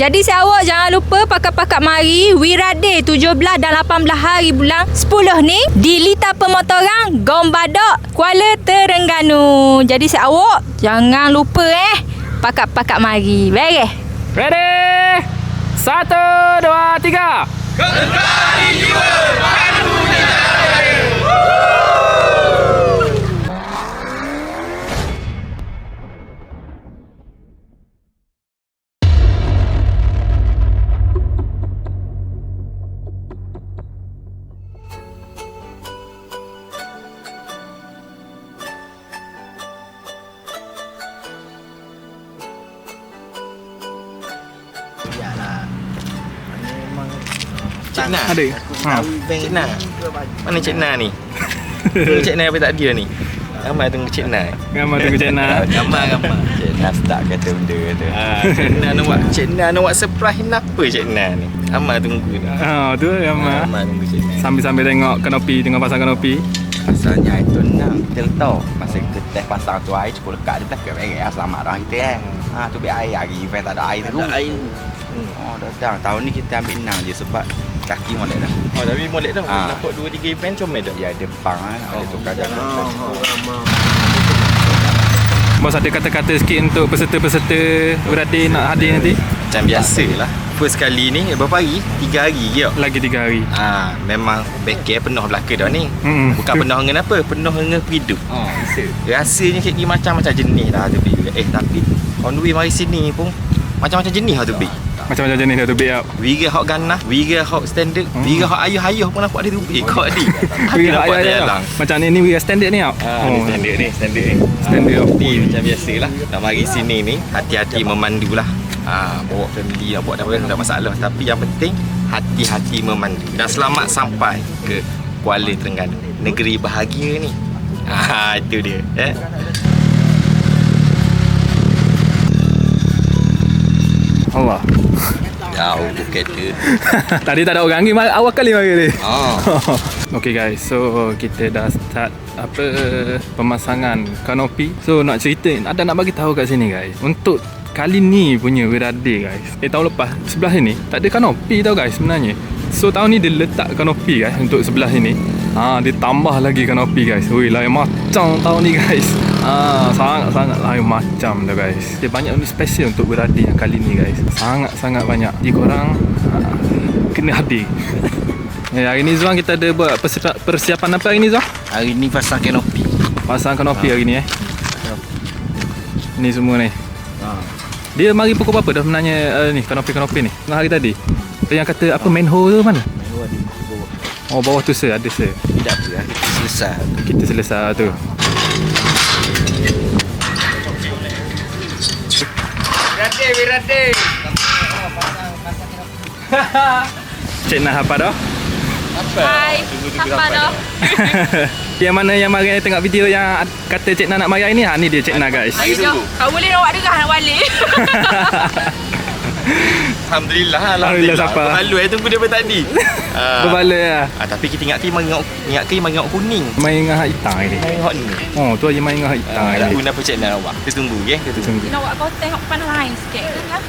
Jadi si awak jangan lupa pakat-pakat mari Wirade 17 dan 18 hari bulan 10 ni di Lita Pemotoran Gombadok Kuala Terengganu. Jadi si awak jangan lupa eh pakat-pakat mari. Beres. Ready? Satu, dua, tiga. Yalah. Cik Na. Ada? Ha. Cik Na. Mana Cik Na ni? Cik Na apa tak dia ni? Ramai tunggu Cik Na. Gambar tunggu Cik Na. Gambar gambar. Cik Nas tak kata benda kata. Ah, Cik Na nak buat Cik Na nak buat surprise kenapa Cik Na ni? Ramai tunggu ni. Ha, tu gambar. Ramai tunggu Cik Na. Sambil-sambil tengok kanopi, tengok pasang kanopi. Asalnya itu nak kita tahu masa kita test pasang tu air cukup lekat dia belakang beres selamat dah kita kan. Ha tu biar air hari event tak ada air tu. Ada air. Oh dah dah tahun ni kita ambil enam je sebab kaki molek dah. Oh tapi molek dah. Ah. Nampak 2 3 event comel dah. Dia ada bang kan, ada tukar jalan. Bos ada kata-kata sikit untuk peserta-peserta beradik nak hadir nanti? Macam biasa lah. First kali ni berapa hari? 3 hari je. Lagi tiga hari. Ah, memang backyard penuh belaka dah ni. Mm-mm. Bukan penuh dengan apa? Penuh dengan hidup. Oh, bisa. Rasanya kayak ni macam-macam jenis dah tu. Eh tapi on the way mari sini pun macam-macam jenis lah tu Bi. Macam-macam jenis dah tu big up. Wiga hot ganah, wiga hot standard, Hmm. wiga hot ayuh-ayuh pun nampak dia tu Bi. Kau. Ada Wira nampak dia ayah. dalam. Macam ni ni wira standard ni tau. Ah, ni standard ni, standard ni. Standard of Ni macam biasa lah. Nak mari sini ni, hati-hati memandu lah. Ah, bawa family, nak buat apa tak masalah. Tapi yang penting, hati-hati memandu. Dan selamat sampai ke Kuala Terengganu. Negeri bahagia ni. Ah, itu dia. Eh? Allah. Jauh tu kereta. Tadi tak ada orang ni awal kali mari ni. Oh. Okay guys, so kita dah start apa pemasangan kanopi. So nak cerita, ada nak bagi tahu kat sini guys. Untuk kali ni punya Wirade guys. Eh tahun lepas sebelah sini tak ada kanopi tau guys sebenarnya. So tahun ni dia letak kanopi guys untuk sebelah sini. Ha, dia tambah lagi kanopi guys. Woi, lain macam tahun ni guys. Ha, sangat-sangat lain macam dah guys. Dia banyak ni special untuk Wirade yang kali ni guys. Sangat-sangat banyak. Jadi korang ha, kena hadir. Eh, hari ni Zuan kita ada buat persiapan, apa hari ni Zuan? Hari ni pasang kanopi. Pasang kanopi hari ni eh. Ni semua ni. Ha. Dia mari pukul berapa dah sebenarnya uh, ni kanopi-kanopi ni? Tengah hari tadi. Dia yang kata apa manhole tu mana? Oh bawah tu sir, ada sir. Tidak apa lah, kita selesai. Kita selesai tu. Wirade, wirade. Cik nak apa dah? Hai. Apa dah? yang mana yang mari tengok video yang kata Cik Nak nak mari hari ni? Ha ni dia Cik Nak guys. Jom. Kau boleh awak dengar nak balik. Alhamdulillah, Alhamdulillah, siapa? Berbaloi eh, tunggu dia tadi. Ah. Berbala lah. Ah, tapi kita ingat kiri mari tengok ingat mari tengok kuning. Main dengan hak hitam ni. Mari tengok ni. Oh tu aja main dengan hak hitam Ah, hari tak ni. guna apa cek nak awak. Kita tunggu ya. Kita tunggu. Nak awak kau tengok pandang lain sikit kan?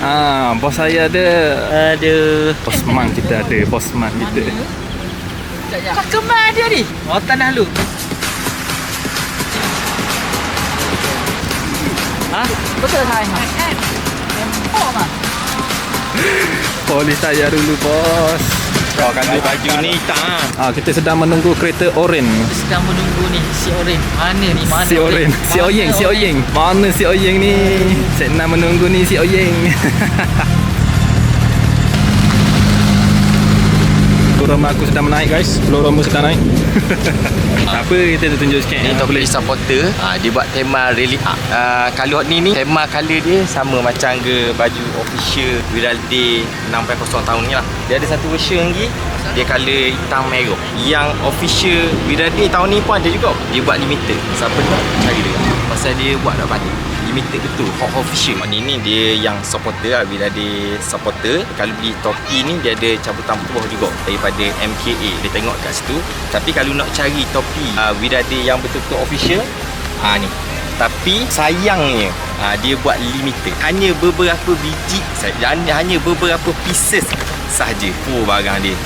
Ah, bos saya ada. Aduh. Bosman kita ada, bosman kita. Cakemah dia ni. Oh, tanah lu. Betul saya. Oh. Polis saya dulu bos. Kau kan beli baju ni tak? Ah, kita sedang menunggu kereta oren. sedang menunggu ni si Oren. Mana ni? Mana Si oren, si Oyeng, si? Oyeng. Mana si Oyeng ni? Saya nak menunggu ni si Oyeng. Loroma aku sedang menaik guys. Loroma sedang naik. Apa kita tunjuk sikit. Ni Ah, topi supporter ha, Dia buat tema rally. Up uh, Kalau ni ni Tema colour dia Sama macam ke Baju official Wiralde 6.0 tahun ni lah. Dia ada satu version lagi. Dia colour hitam merah. Yang official Wiralde tahun ni pun ada juga. Dia buat limited. Siapa nak cari dia? Pasal dia buat dapat limited betul Hot official Ni ni dia yang supporter lah Bila dia supporter Kalau beli topi ni Dia ada cabutan peruh juga Daripada MKA Dia tengok kat situ Tapi kalau nak cari topi uh, Widade yang betul-betul official Ah ni Tapi sayangnya ha, dia buat limited. Hanya beberapa biji saja. Hanya, beberapa pieces sahaja. Oh barang dia.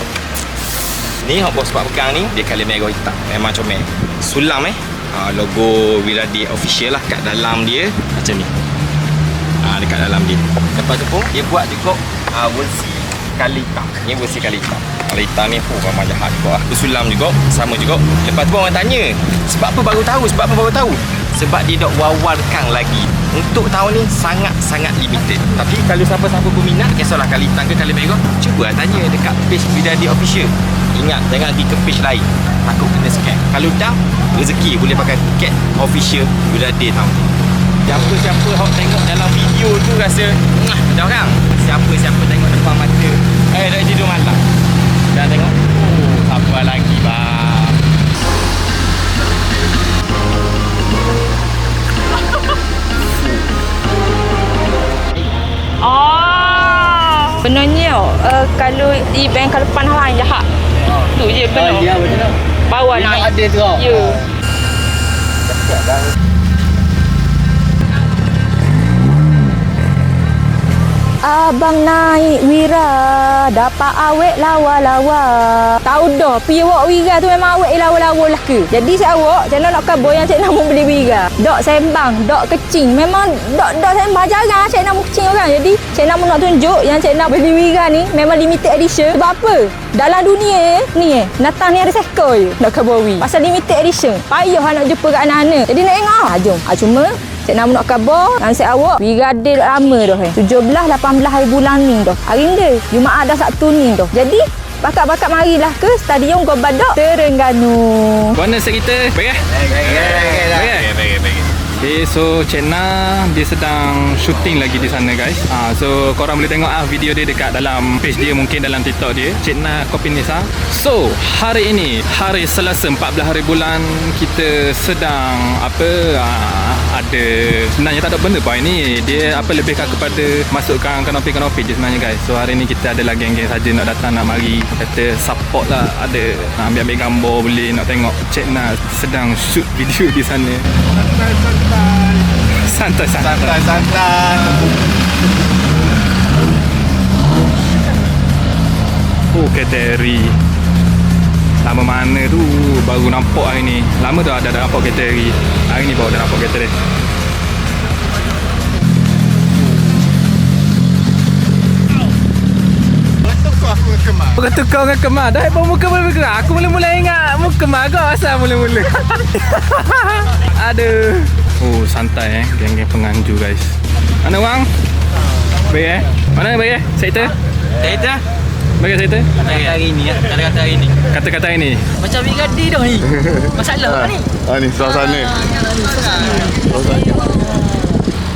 Ni hot box sebab pegang ni dia colour merah hitam. Memang comel. Sulam eh. Ha, logo Wiradi official lah kat dalam dia macam ni. Ha, dekat dalam dia. Lepas tu pun dia buat juga ha, versi kali hitam. Ni versi kali hitam. Kali hitam ni pun memang jahat juga lah. Bersulam juga. Sama juga. Lepas tu orang tanya. Sebab apa baru tahu? Sebab apa baru tahu? Sebab dia dok wawarkan lagi. Untuk tahun ni sangat-sangat limited. Tapi kalau siapa-siapa berminat, kisahlah kali hitam ke kali merah, cuba tanya dekat page Widadi Official. Ingat, jangan pergi ke page lain. Takut kena scam. Kalau dah, rezeki boleh pakai tiket official Widadi tahun ni. Siapa-siapa hok tengok dalam video tu rasa Ngah macam orang Siapa-siapa tengok depan mata Eh dah tidur malam Dan tengok Oh apa lagi bang Oh. Benarnya uh, kalau event kalau panah lain jahat. Tu je benar. Oh, ya. Bawa naik. ada tu. Ya. Abang naik wira Dapat awet lawa-lawa. Tahu dah Pi awak wira tu memang awet lawa-lawa lah ke? Jadi saya awak Cik nak nak kabur yang cik nak mau beli wira? Dok sembang Dok kecing. Memang dok dok sembang jarang cik nak mau kecing orang. Jadi cik nak mau nak tunjuk Yang cik nak beli wira ni Memang limited edition. Sebab apa Dalam dunia ni eh Natang ni ada seko je Nak kabur wira Pasal limited edition Payah lah nak jumpa kat anak-anak Jadi nak tengok ah, Jom ah, Cuma Cik nak nak khabar Dan saya awak Wira dia dah lama dah eh 17 18 hari bulan ni dah Hari ni Jumaat dah Sabtu ni dah Jadi Bakat-bakat marilah ke Stadion Gobadok Terengganu Mana set kita? Baik eh? Baik eh? Okay, so Cik Na dia sedang shooting lagi di sana guys. Ah, so korang boleh tengok ah video dia dekat dalam page dia mungkin dalam TikTok dia. Cik Na Kopi Nisa. So, hari ini hari Selasa 14 hari bulan kita sedang apa ah, ada sebenarnya tak ada benda pun ini dia apa lebih kepada masukkan kanopi-kanopi je sebenarnya guys. So hari ni kita adalah geng-geng saja nak datang nak mari kata support lah ada ambil-ambil gambar boleh nak tengok Cik Na sedang shoot video di sana. Santai santai. Santai-santai. Oh Kateri. Lama mana tu baru nampak hari ni. Lama dah ada dah nampak Kateri. Hari ni baru dah nampak Kateri. Bertukar dengan kemar Dah pun muka boleh bergerak Aku mula-mula ingat Muka kemar kau asal mula-mula Aduh Oh santai eh Geng-geng penganju guys Mana orang? Baik eh Mana baik eh Sektor? Sektor? Baik sektor? Kata-kata hari ni ya. Kata-kata hari ni Kata-kata ini Macam Wira Day dah ni. Masalah apa ni? Ah ni suasana.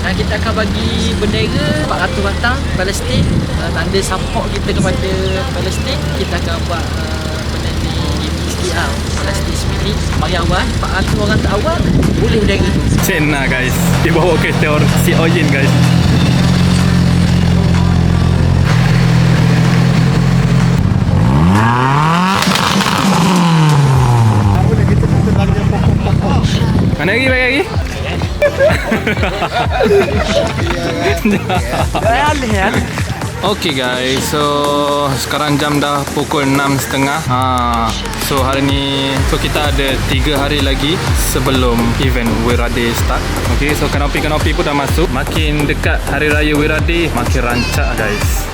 Dan kita akan bagi bendera 400 batang Palestin uh, tanda support kita kepada Palestin kita akan buat uh, benda ni lah Palestin spirit mari awal 400 orang tak awal boleh bendera tu Cik Na guys? Dia bawa kereta si Oyin guys. Mana lagi bagi lagi? Okay guys, so sekarang jam dah pukul 6.30 ha, So hari ni, so kita ada 3 hari lagi sebelum event Wirade start. Okay, so kanopi-kanopi pun dah masuk. Makin dekat Hari Raya Wirade, makin rancak guys